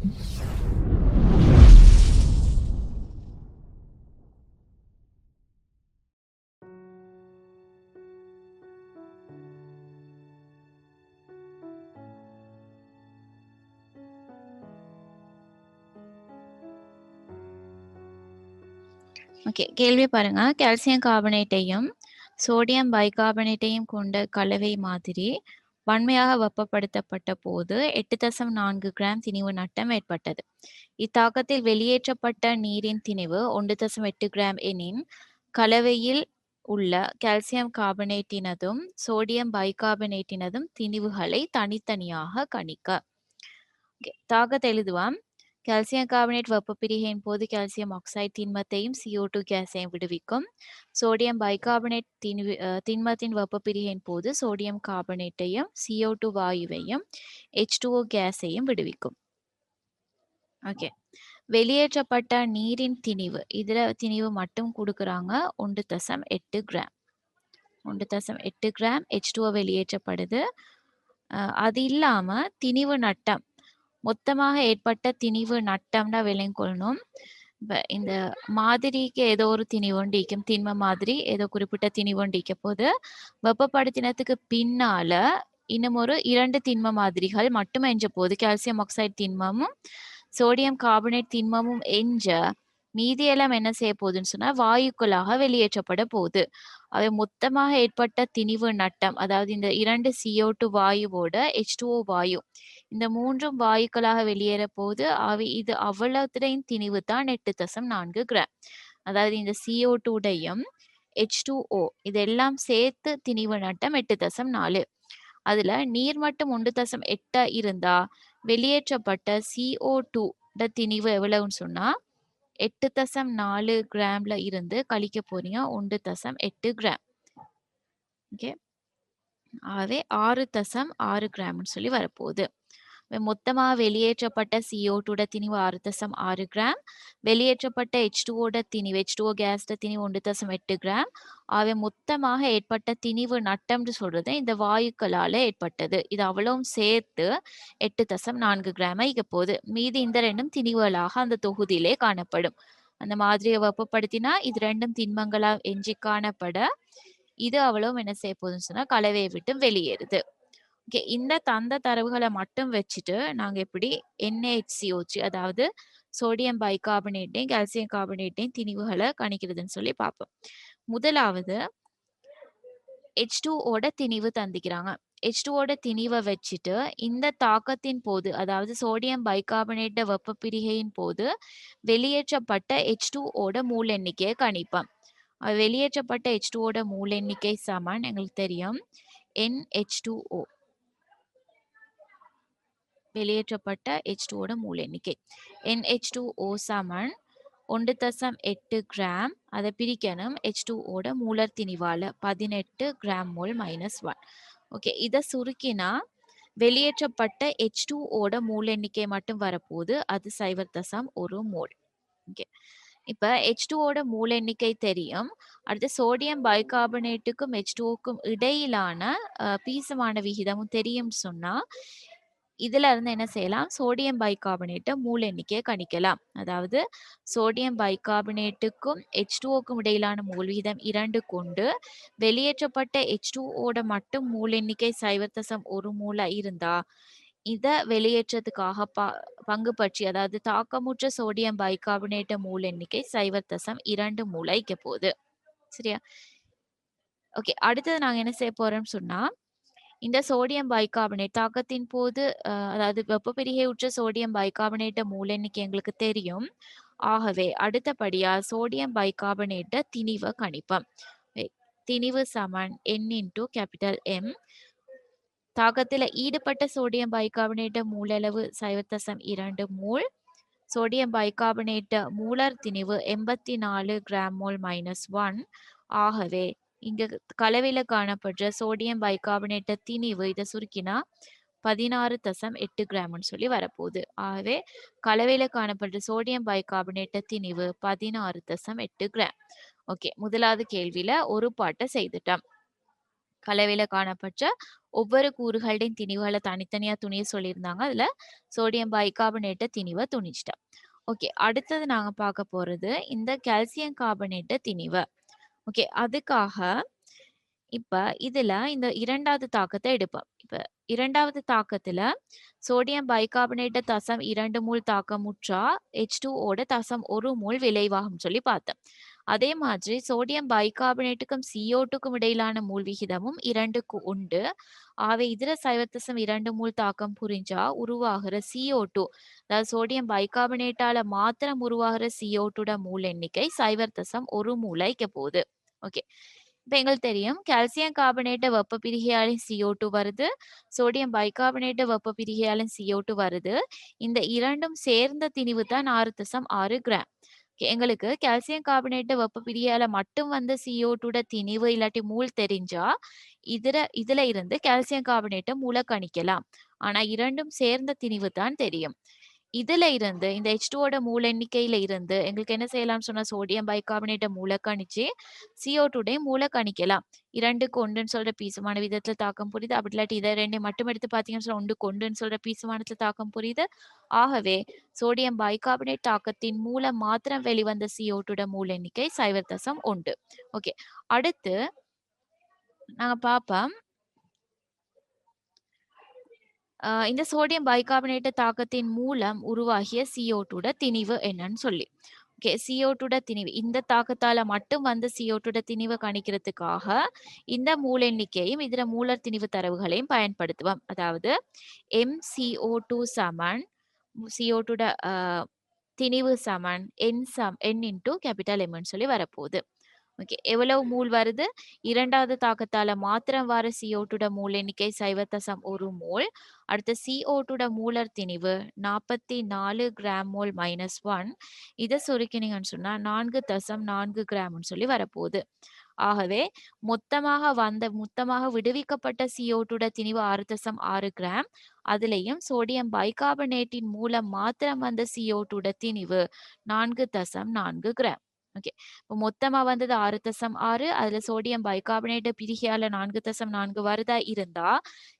Okay. கேள்வி பாருங்க. Calcium கார்பனேட்டையும், sodium பைகார்பனேட்டையும் கொண்ட கலவை மாதிரி வன்மையாக வெப்பப்படுத்தப்பட்ட போது 8.4 கிராம் திணிவு நட்டம் ஏற்பட்டது. இத்தாக்கத்தில் வெளியேற்றப்பட்ட நீரின் திணிவு 1.8 கிராம் எனின், கலவையில் உள்ள கால்சியம் கார்பனேட்டினதும், சோடியம் பைகார்பனேட்டினதும் திணிவுகளை தனித்தனியாக கணிக்க. ஓகே. தாக்கத்தை கால்சியம் கார்பனேட் வெப்பப்பிரிகையின் போது கால்சியம் ஆக்சைடு திண்மத்தையும் CO2 கேஸையும் விடுவிக்கும். சோடியம் பைகார்பனேட் தின் அ திண்மத்தின் வெப்பப்பிரிகையின் போது சோடியம் கார்பனேட்டையும், CO2 வாயுவையும், H2O கேஸையும் விடுவிக்கும். ஓகே. வெளியேற்றப்பட்ட நீரின் திணிவு. இதில் திணிவு மட்டும் கொடுக்குறாங்க ஒண்டுத்தசம் எட்டு கிராம். 1.8 gram H H2O வெளியேற்றப்படுது. அது இல்லாமல் திணிவு நட்டம். மொத்தமாக ஏற்பட்ட திணிவு நட்டம்னா விளங்கொள்ளணும் இந்த மாதிரிக்கு ஏதோ ஒரு திணிவுண்டிக்கும் திண்ம மாதிரி ஏதோ குறிப்பிட்ட திணிவுண்டிக்க போது வெப்பப்படுத்தினத்துக்கு பின்னால இன்னும் ஒரு இரண்டு திண்ம மாதிரிகள் மட்டும் எஞ்சப்போது. கால்சியம் ஆக்சைடு திண்மமும், சோடியம் கார்பனேட் திண்மமும் எஞ்ச, மீதி எல்லாம் என்ன செய்யப்போகுதுன்னு சொன்னா, வாயுக்களாக வெளியேற்றப்பட போகுது. அவை மொத்தமாக ஏற்பட்ட திணிவு நட்டம், அதாவது இந்த 2 CO2 வாயுவோட H2O வாயு. இந்த மூன்றும் வாயுக்களாக வெளியேற போது அவை இது அவ்வளவுடையும் திணிவு தான் 8.4 கிராம். அதாவது இந்த சிஓ டூடையும் ஹெச் டூஓ இதெல்லாம் சேர்த்து திணிவு நட்டம் 8.4. அதுல நீர் மட்டம் 1.8 இருந்தா, வெளியேற்றப்பட்ட CO2 ட திணிவு எவ்வளவுன்னு சொன்னா, எட்டு தசம் நாலு கிராம்ல இருந்து கழிக்க போறீங்க. ஒன்று தசம் எட்டு கிராம். ஓகே. ஆகவே ஆறு தசம் ஆறு கிராம்னு சொல்லி வரப்போகுது. மொத்தமாக வெளியேற்றப்பட்ட CO2 டூட திணிவு 6.6 கிராம். வெளியேற்றப்பட்ட H2O ட திணிவு H2O டூஓ கேஸ்ட திணிவு 1.8 கிராம். அவை மொத்தமாக ஏற்பட்ட திணிவு நட்டம்னு சொல்றது இந்த வாயுக்களால ஏற்பட்டது. இது அவ்வளவும் சேர்த்து எட்டு தசம் 8.4 இக போகுது மீதி இந்த ரெண்டும் திணிவுகளாக அந்த தொகுதியிலே காணப்படும். அந்த மாதிரியை வெப்பப்படுத்தினா இது ரெண்டும் திண்மங்களா எஞ்சி காணப்பட, இது அவ்வளவும் என்ன செய்ய போகுதுன்னு சொன்னா, கலவையை விட்டு வெளியேறுது. ஓகே. இந்த தந்த தரவுகளை மட்டும் வச்சுட்டு, நாங்கள் எப்படி NaHCO3 அதாவது சோடியம் பைகார்பனேட்டையும், கால்சியம் கார்பனேட்டையும் திணிவுகளை கணிக்கிறதுன்னு சொல்லி பார்ப்போம். முதலாவது ஹெச் டூவோட திணிவு தந்திக்கிறாங்க. ஹெச் டூவோட திணிவை வச்சுட்டு, இந்த தாக்கத்தின் போது, அதாவது சோடியம் பைகார்பனேட் வெப்பப்பிரிகையின் போது வெளியேற்றப்பட்ட ஹெச் டூவோட மூல் எண்ணிக்கையை கணிப்போம். வெளியேற்றப்பட்ட ஹெச் டூவோட மூல் எண்ணிக்கை சமன் எங்களுக்கு தெரியும். NH2O. வெளியேற்றப்பட்ட H2O டூவோட மூல் எண்ணிக்கை. என் ஹெச் டூ ஓ சமன் 1.8 கிராம். அதை பிரிக்கணும் H2O டூவோட மூலர் திணிவால் பதினெட்டு gram mole minus one okay. இதை சுருக்கினா, வெளியேற்றப்பட்ட ஹெச் டூ ஓட மூல் எண்ணிக்கை மட்டும் வரப்போகுது. அது 0.1 மோல். ஓகே. இப்போ H2O டூவோட மூல் எண்ணிக்கை தெரியும். அடுத்து சோடியம் பைகார்பனேட்டுக்கும் H2Oக்கும் இடையிலான பீசமான விகிதமும் தெரியும்னு சொன்னால் இதுல இருந்து என்ன செய்யலாம்? சோடியம் பைகார்பனேட்டை மூல எண்ணிக்கையை கணிக்கலாம். அதாவது சோடியம் பைகார்பனேட்டுக்கும் H2Oக்கும் இடையிலான மோல் விகிதம் இரண்டு கொண்டு, வெளியேற்றப்பட்ட H2O டூஓட மட்டும் மூல் எண்ணிக்கை 0.1 மோலா இருந்தா, இதை வெளியேற்றத்துக்காக ப பங்கு பற்றி அதாவது தாக்கமுற்ற சோடியம் பைகார்பனேட்ட மூல் எண்ணிக்கை 0.2 மோலா போகுது சரியா? ஓகே. அடுத்தது நாங்கள் என்ன செய்ய போறோம்னு சொன்னா, இந்த சோடியம் பைகார்பனேட் தாக்கத்தின் போது அதாவது அதாவது வெப்பப்பிரிகையுற்ற சோடியம் பைகார்பனேட்ட மூலன்னைக்கு எங்களுக்கு தெரியும். ஆகவே அடுத்தபடியா சோடியம் பைகார்பனேட்ட திணிவ கணிப்போம். திணிவு சமன் என் இன்டூ கேபிட்டல் எம் தாக்கத்தில் ஈடுபட்ட சோடியம் பைகார்பனேட்ட மூலளவு 0.2 மோல். சோடியம் பைகார்பனேட்ட மூலர் திணிவு 84 கிராம் மோல் மைனஸ் ஒன் ஆகவே இங்க கலவையில காணப்படுற சோடியம் பைகார்பனேட்ட திணிவு இதை சுருக்கினா 16.8 கிராம்னு சொல்லி வரப்போகுது. ஆகவே கலவையில காணப்படுற சோடியம் பைகார்பனேட்ட திணிவு 16.8 கிராம். ஓகே. முதலாவது கேள்வியில ஒரு பாட்டை செய்துட்டோம். கலவையில காணப்பட்ட ஒவ்வொரு கூறுகளின் திணிவுகளை தனித்தனியா துணிய சொல்லியிருந்தாங்க அதுல சோடியம் பைகார்பனேட்ட திணிவை துணிச்சிட்டோம் ஓகே அடுத்தது நாங்க பார்க்க போறது இந்த கால்சியம் கார்பனேட்ட திணிவு ஓகே. அதுக்காக இப்ப இதுல இந்த இரண்டாவது தாக்கத்தை எடுப்போம். இப்ப இரண்டாவது தாக்கத்துல சோடியம் பைகார்பனேட்ட தசம் இரண்டு மூல் தாக்கம் முற்றா ஹெச் டூ ஓட தசம் ஒரு மூல் விளைவாகும் சொல்லி பார்த்தோம். அதே மாதிரி சோடியம் பைகார்பனேட்டுக்கும் சிஓட்டுக்கும் இடையிலான மூல் விகிதமும் இரண்டுக்கு உண்டு. ஆகவே இதர சைவத்தசம் இரண்டு மூல் தாக்கம் புரிஞ்சா உருவாகிற சிஓ டூ அதாவது சோடியம் பைகார்பனேட்டால மாத்திரம் உருவாகிற சிஓட்டோட மூல் எண்ணிக்கை சைவர்த்தசம் ஒரு மூலைக்க போகுது. ஓகே இப்ப எங்களுக்கு தெரியும் கால்சியம் கார்பனேட்ட வெப்ப பிரிகையாலும் சிஓ டூ வருது சோடியம் பைகார்பனேட்ட வெப்ப பிரிகையாலும் சிஓ டூ வருது. இந்த இரண்டும் சேர்ந்த திணிவு தான் ஆறு தசம் ஆறு கிராம். எங்களுக்கு கால்சியம் கார்பனேட்ட வெப்ப பிரியால மட்டும் வந்து சிஓ திணிவு இல்லாட்டி மூல் தெரிஞ்சா இதுல இதுல இருந்து கால்சியம் கார்பனேட்டை மூல கணிக்கலாம். ஆனா இரண்டும் சேர்ந்த திணிவு தான் தெரியும். இதுல இருந்து இந்த ஹெச் டூவோட மூல எண்ணிக்கையில இருந்து எங்களுக்கு என்ன செய்யலாம் சொன்னா சோடியம் பைகார்பனேட்டை மூல கணிச்சு சிஓ டூடே மூல கணிக்கலாம். இரண்டுக்கு ஒன்றுன்னு சொல்ற பீசமான விதத்துல தாக்கம் புரியுது. அப்படி இல்லாட்டி இதை ரெண்டையும் மட்டும் எடுத்து பாத்தீங்கன்னு சொல்ல ஒன்று ஒன்றுன்னு சொல்ற பீசமானத்துல தாக்கம் புரியுது. ஆகவே சோடியம் பைகார்பனேட் தாக்கத்தின் மூலம் மாத்திரம் வெளிவந்த சிஓ டூட மூல எண்ணிக்கை சைவர் தசம் உண்டு. ஓகே அடுத்து நாங்க பார்ப்போம் இந்த சோடியம் பைகார்பனேட்டு தாக்கத்தின் மூலம் உருவாகிய சிஓ டூட திணிவு என்னன்னு சொல்லி. ஓகே சிஓ திணிவு. இந்த தாக்கத்தால மட்டும் வந்து சிஓ திணிவு கணிக்கிறதுக்காக இந்த மூல எண்ணிக்கையும் இதர மூலர் திணிவு தரவுகளையும் பயன்படுத்துவோம். அதாவது எம் சிஓ டூ சமன் சிஓ திணிவு சமன் என் சம் என் இன்டூ கேபிட்டல் எம்னு சொல்லி வரப்போகுது. ஓகே. எவ்வளவு மூல் வருது? இரண்டாவது தாக்கத்தால மாத்திரம் வர சிஓட்டுட மூல் எண்ணிக்கை சைவத்தசம் ஒரு மூல். அடுத்து CO2 டோட மூலர் திணிவு நாற்பத்தி நாலு கிராம் மோல் மைனஸ் ஒன் இதை சுருக்கினீங்கன்னு சொன்னா நான்கு தசம் நான்கு கிராம்னு சொல்லி வரப்போகுது. ஆகவே மொத்தமாக வந்த மொத்தமாக விடுவிக்கப்பட்ட சிஓட்டுட திணிவு ஆறு தசம் ஆறு கிராம். அதுலேயும் சோடியம் பைகார்பனேட்டின் மூலம் மாத்திரம் வந்த சிஓட்டுட திணிவு நான்கு தசம் நான்கு கிராம். ஓகே இப்போ மொத்தமா வந்தது ஆறு தசம் ஆறு. அதுல சோடியம் பைகார்பனேட்டு பிரிகையால் நான்கு தசம் நான்கு வருதா இருந்தா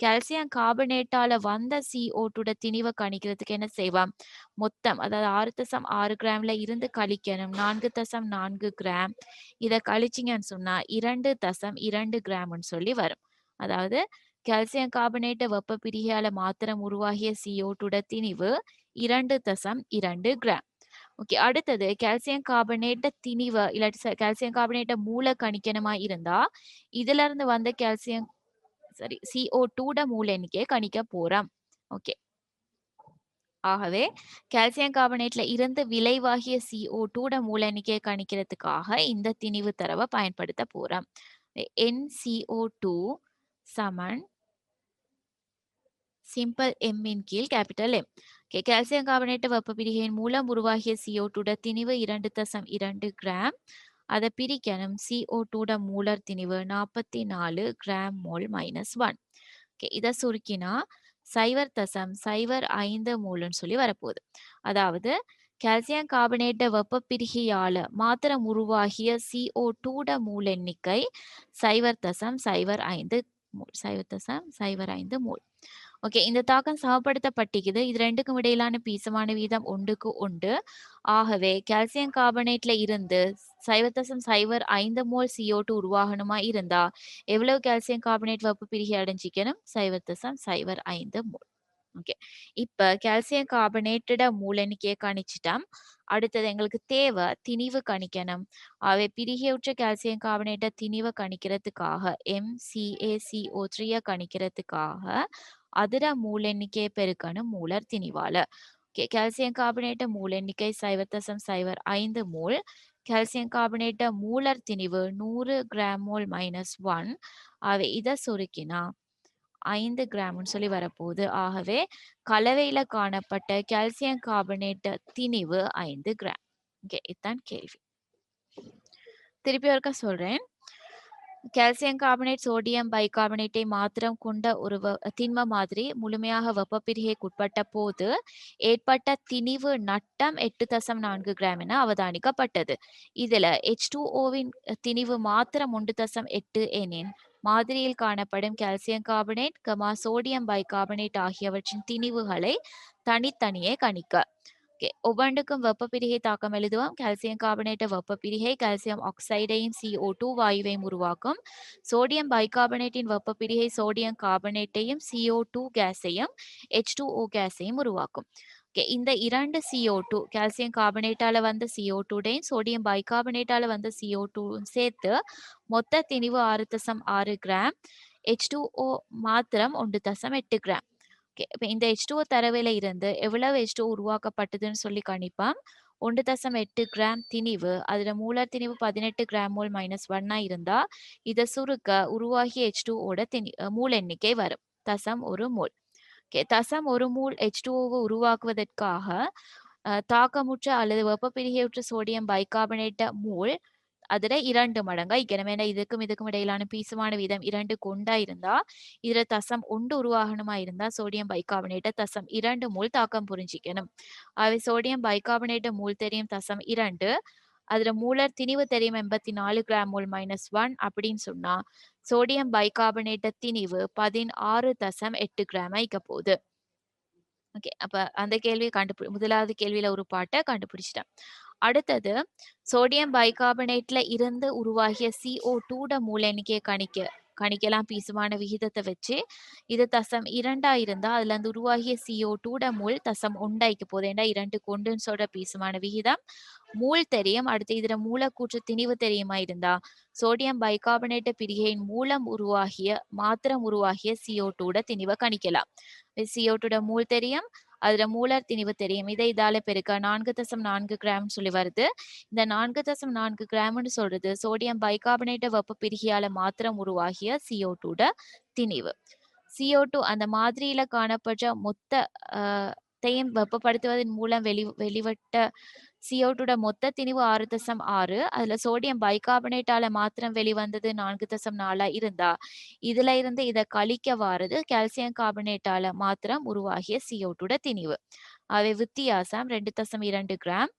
கால்சியம் கார்பனேட்டால வந்த சிஓ டோட திணிவை கணிக்கிறதுக்கு என்ன செய்வோம்? மொத்தம் அதாவது ஆறு தசம் ஆறு கிராம்ல இருந்து கழிக்கணும். நான்கு தசம் நான்கு கிராம். இதை கழிச்சிங்கன்னு சொன்னா இரண்டு தசம் இரண்டு கிராம்னு சொல்லி வரும். அதாவது கால்சியம் கார்பனேட்டை வெப்ப பிரிகையால மாத்திரம் உருவாகிய CO2 டோட திணிவு இரண்டு தசம் இரண்டு கிராம். ஓகே. அடுத்தது கால்சியம் கார்பனேட்ட திணிவு இல்லாட்டி கால்சியம் கார்பனேட்ட மூல கணிக்கணுமா இருந்தா இதுல இருந்து வந்த கால்சியம் சரி சிஓ டூட மூல எண்ணிக்கையை கணிக்க போறோம். ஓகே. ஆகவே கால்சியம் கார்பனேட்ல இருந்து விளைவாகிய சிஓ டூட மூல எண்ணிக்கையை கணிக்கிறதுக்காக இந்த திணிவு தரவை பயன்படுத்த போறோம். NCO2 டூ சமன் சிம்பிள் எம்மின் கீழ் கேபிட்டல் எம் கால்சியம் கார்பனேட் வெப்ப பிரிகையின் மூலம் உருவாகிய சிஓ டூட திணிவு இரண்டு தசம் இரண்டு கிராம் அதை பிரிக்கணும். சிஓ டூட மூலர் திணிவு நாற்பத்தி நாலு gram mole minus one okay இதை சுருக்கினா சைவர் தசம் சைவர் ஐந்து மூலன்னு சொல்லி வரப்போகுது. அதாவது கால்சியம் கார்பனேட்ட வெப்ப பிரிகையால மாத்திரம் உருவாகிய சிஓ டூட மூல் எண்ணிக்கை சைவர் தசம் சைவர் ஐந்து மோல் சைவர் தசம் சைவர் ஐந்து மூல் ஓகே. இந்த தாக்கம் சமப்படுத்தப்பட்டிக்குது இது ரெண்டுக்கும் இடையிலான பீசமான வீதம் ஒன்றுக்கு உண்டு ஆகவே கால்சியம் கார்பனேட்ல இருந்து சைவத்தசம் சைவர் ஐந்து மோல் சிஓ டூ உருவாகணுமா இருந்தா எவ்வளவு கால்சியம் கார்பனேட் வெப்ப பிரிகை அடைஞ்சிக்கணும்? சைவத்தசம் சைவர் ஐந்து மோல். ஓகே. இப்ப கால்சியம் கார்பனேட்டட மூலன்னு கணிச்சிட்டோம். அடுத்தது எங்களுக்கு தேவை திணிவு கணிக்கணும். அவை பிரிகையுற்ற கால்சியம் கார்பனேட்டை திணிவை கணிக்கிறதுக்காக எம்சிஏசிஓ த்ரீயை கணிக்கிறதுக்காக அதிர மூல எண்ணிக்கையை பெருக்கணும். மூலர் திணிவால. ஓகே கால்சியம் கார்பனேட்ட மூல எண்ணிக்கை சைவத்தசம் சைவர் ஐந்து மூல். கால்சியம் கார்பனேட்ட மூலர் திணிவு நூறு கிராம் மோல் மைனஸ் ஒன் அவை இதை சுருக்கினா ஐந்து கிராம்னு சொல்லி வரப்போகுது. ஆகவே கலவையில காணப்பட்ட கால்சியம் கார்பனேட்ட திணிவு ஐந்து கிராம் ஓகே இதுதான் கேள்வி. திருப்பி ஒருக்கா சொல்றேன். கால்சியம் கார்பனேட் சோடியம் பைகார்பனேட்டை மாத்திரம் கொண்ட ஒரு திண்ம மாதிரி முழுமையாக வெப்பப்பிரிகைக்குட்பட்ட போது ஏற்பட்ட திணிவு நட்டம் எட்டு தசம் நான்கு கிராம் என அவதானிக்கப்பட்டது. இதுல H2O வின் திணிவு மாத்திரம் ஒன்று தசம் எட்டு எனின் மாதிரியில் காணப்படும் calcium carbonate comma sodium bicarbonate ஆகியவற்றின் திணிவுகளை தனித்தனியே கணிக்க. ஓகே ஒவ்வொன்றுக்கும் வெப்ப பிரிகை தாக்கம் எழுதுவோம் கால்சியம் கார்பனேட்டை வெப்ப பிரிகை கால்சியம் ஆக்சைடையும் CO2 டூ வாயுவையும் உருவாக்கும் சோடியம் பைகார்பனேட்டின் வெப்ப பிரிகை சோடியம் கார்பனேட்டையும் CO2 டூ கேஸையும் ஹெச் டூ ஓ கேஸையும் உருவாக்கும் ஓகே இந்த இரண்டு CO2 டூ கால்சியம் கார்பனேட்டால வந்த CO2 டூடையும் சோடியம் பைகார்பனேட்டால வந்த CO2 டூவும் சேர்த்து மொத்த திணிவு ஆறு தசம் ஆறு கிராம் ஹெச் டூ ஓ மாத்திரம் ஒன்று தசம் எட்டு கிராம் இந்த ஹெச் டூ தரவில இருந்து எவ்வளவு ஹெச் டூ உருவாக்கப்பட்டதுன்னு சொல்லி கணிப்பான் ஒன்று தசம் எட்டு கிராம் திணிவு அதில் மூலர் திணிவு பதினெட்டு கிராம் மோல் மைனஸ் ஒன்னா இருந்தா இதை சுருக்க உருவாகிய ஹெச் திணி மூல் எண்ணிக்கை வரும். தசம் ஒரு மூல். ஓகே தசம் ஒரு மூல் ஹெச் டூவை உருவாக்குவதற்காக அஹ், தாக்கமுற்ற அல்லது வெப்பப்பிரிகையுற்ற சோடியம் பைகார்பனேட்ட மூல் அதுல இரண்டு மடங்கா இக்கணமே ஏன்னா இதுக்கும் இதுக்கும் இடையிலான பீசுமான வீதம் இரண்டு கொண்டா இருந்தா இதுல தசம் ஒன்று உருவாகணுமா இருந்தா சோடியம் பைகார்பனேட்ட தசம் இரண்டு மூல் தாக்கம் புரிஞ்சிக்கணும். அவை சோடியம் பைகார்பனேட்ட மூல் தெரியும் தசம் இரண்டு. அதுல மூலர் திணிவு தெரியும் எண்பத்தி நாலு கிராம் மூல் மைனஸ் ஒன் அப்படின்னு சொன்னா சோடியம் பைகார்பனேட்ட திணிவு பதினாறு தசம் எட்டு கிராம் ஐக்க போகுது. ஓகே அப்ப அந்த கேள்வியை கண்டுபிடி முதலாவது கேள்வியில ஒரு பாட்டை கண்டுபிடிச்சிட்டேன். அடுத்தது சோடியம் பைகார்பனேட்ல இருந்து உருவாகிய சிஓ டூட மூல எண்ணிக்கையை கணிக்க கணிக்கலாம் பீசுமான விகிதத்தை வச்சு. இது தசம் இரண்டா இருந்தா அதுல இருந்து உருவாகிய சிஓ டூட மூல் தசம் ஒண்டாய்க்கு போகுது. ஏண்டா இரண்டு கொண்டுன்னு சொல்ற பீசுமான விகிதம்? மூல் தெரியும். அடுத்து இதுல மூலக்கூற்று திணிவு தெரியுமா இருந்தா சோடியம் பைகார்பனேட் பிரிகையின் மூலம் உருவாகிய மாத்திரம் உருவாகிய சிஓ டூட திணிவை கணிக்கலாம். சிஓ டூட மூல் தெரியும். அதுல மூலர் திணிவு தெரியும். இதை இதால பெருக்க நான்கு தசம் நான்கு கிராம் சொல்லி வருது. இந்த நான்கு தசம் நான்கு கிராம்னு சொல்றது சோடியம் பைகார்பனேட்ட வெப்ப பிரிகையால மாத்திரம் உருவாகிய சிஓ டூட திணிவு. சிஓ டூ அந்த மாதிரியில காணப்பட்ட மொத்த ஆஹ், வெப்பப்படுத்துவதன் மூலம் வெளி வெளிவட்ட CO2 டோட மொத்த திணிவு ஆறு தசம் ஆறு. அதுல சோடியம் பைகார்பனேட்டால மாத்திரம் வெளிவந்தது நான்கு தசம் நாலா இருந்தா இதுல இருந்து இதை கழிக்க வாரது கால்சியம் கார்பனேட்டால மாத்திரம் உருவாகிய சிஓட்டோட திணிவு. அவை வித்தியாசம் ரெண்டு தசம் இரண்டு கிராம்.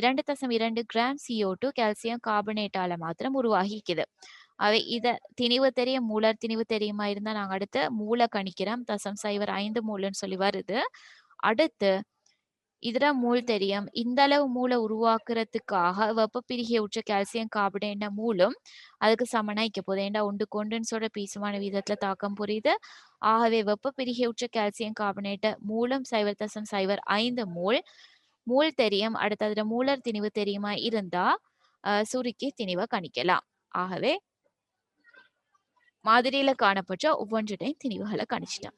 இரண்டு தசம் இரண்டு கிராம் சிஓ டூ கால்சியம் கார்பனேட்டால மாத்திரம் உருவாகிக்குது அவை இத திணிவு தெரியும் மூலர் திணிவு தெரியுமா இருந்தா நாங்க அடுத்து மூளை கணிக்கிறோம். தசம் சைவர் ஐந்து மூலன்னு சொல்லி வருது அடுத்து இதுல மூல் தெரியும். இந்த அளவு மூளை உருவாக்குறதுக்காக வெப்ப பிரிகை உற்ற கால்சியம் கார்பனேட்ட மூலம் அதுக்கு சமனாய்க்க போகுது. ஏண்டா ஒன்று கொண்டன்ஸோட பீசுமான விதத்துல தாக்கம் புரியுது. ஆகவே வெப்ப பிரிகை உற்ற கால்சியம் கார்பனேட்ட மூலம் சைவர் தசம் சைவர் ஐந்து மூல் மூல் தெரியும். அடுத்து அதுல மூலர் திணிவு தெரியுமா? இருந்தா அஹ், சுருக்கி திணிவை கணிக்கலாம். ஆகவே மாதிரியில காணப்பட்ட ஒவ்வொன்றுடையும் திணிவுகளை கணிச்சிட்டோம்.